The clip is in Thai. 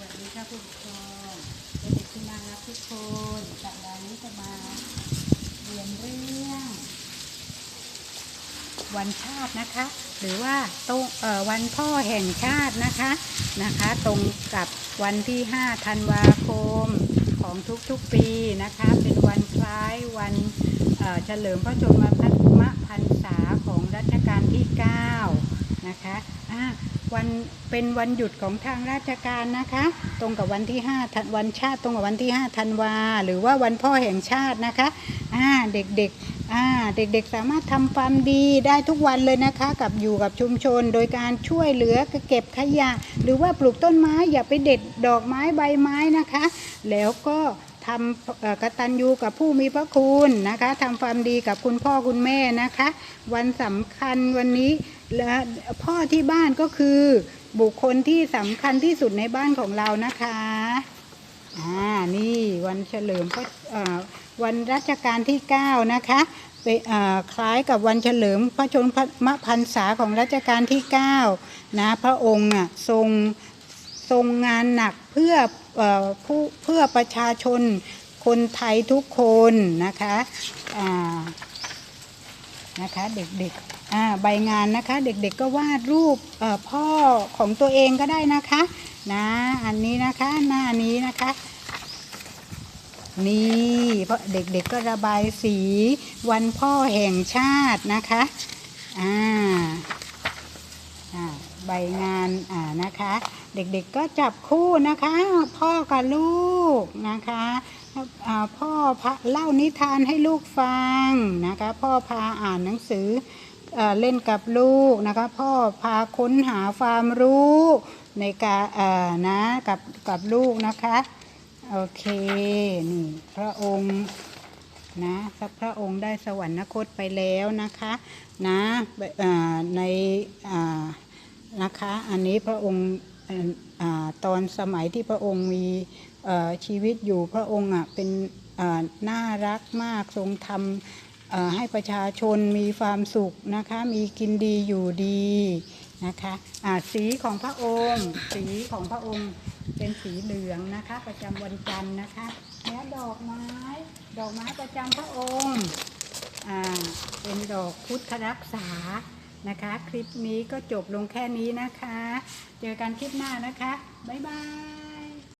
ค่ะผู้ปกครองเป็นเด็กที่น่ารักทุกคนสัปดาห์นี้จะมาเรียนเรื่อง วันชาตินะคะ หรือว่าตรงวันพ่อแห่งชาตินะคะนะคะ ตรงกับวันที่ 5 ธันวาคมของทุกๆปีนะคะ เป็นวันคล้ายวันเอ่อเฉลิมพระชนมพรรษาของรัชกาลที่ 9 นะคะวันเป็นวันหยุดของทางราชการนะคะ ตรงกับวันที่5ธันวันชาติตรงกับวันที่5ธันวาหรือว่าวันพ่อแห่งชาตินะคะอ่าเด็กๆอ่าเด็กๆสามารถทำความดีได้ทุกวันเลยนะคะ กับอยู่กับชุมชน โดยการช่วยเหลือเก็บขยะ หรือว่าปลูกต้นไม้อย่าไปเด็ดดอกไม้ใบไม้นะคะ แล้วก็ทำกตัญญูกับผู้มีพระคุณนะคะทำความดีกับคุณพ่อคุณแม่นะคะ วันสำคัญวันนี้ และพ่อที่บ้านก็คือบุคคลที่สำคัญที่สุดในบ้านของเรานะคะอ่านี่วันเฉลิมพระวันรัชกาลที่ 9 นะคะเป็นเอ่อคล้ายกับวันเฉลิมพระชนมพรรษาของรัชกาลที่ 9 นะพระองค์ทรงทรงงานหนักเพื่อเอ่อผู้เพื่อประชาชนคนไทยทุกคนนะคะนะคะเด็กๆใบงานนะคะ เด็กๆก็วาดรูปพ่อของตัวเองก็ได้นะคะนะอันนี้นะคะหน้านี้นะคะ นี่เพราะเด็กๆก็ระบายสีวันพ่อแห่งชาตินะคะอ่าใบงานอ่านะคะ เด็กๆก็จับคู่นะคะ พ่อกับลูกนะคะพ่อพะเล่านิทานให้ลูกฟังนะคะ พ่อพาอ่านหนังสือ เล่นกับลูกนะคะพ่อพาค้นหาความรู้ในการนะกับกับลูกนะคะโอเคนี่พระองค์นะสักพระองค์ได้สวรรคตไปแล้วนะคะนะในนะคะอันนี้พระองค์อตอนสมัยที่พระองค์มีชีวิตอยู่พระองค์อะเป็นน่ารักมากทรงทำ ให้ประชาชนมีความสุขนะคะ มีกินดีอยู่ดีนะคะอ่าสีของพระองค์ สีของพระองค์เป็นสีเหลืองนะคะ ประจำวันจันทร์นะคะและดอกไม้ ดอกไม้ประจำพระองค์เป็นดอกพุทธรักษานะคะ คลิปนี้ก็จบลงแค่นี้นะคะ เจอกันคลิปหน้านะคะ บ๊ายบาย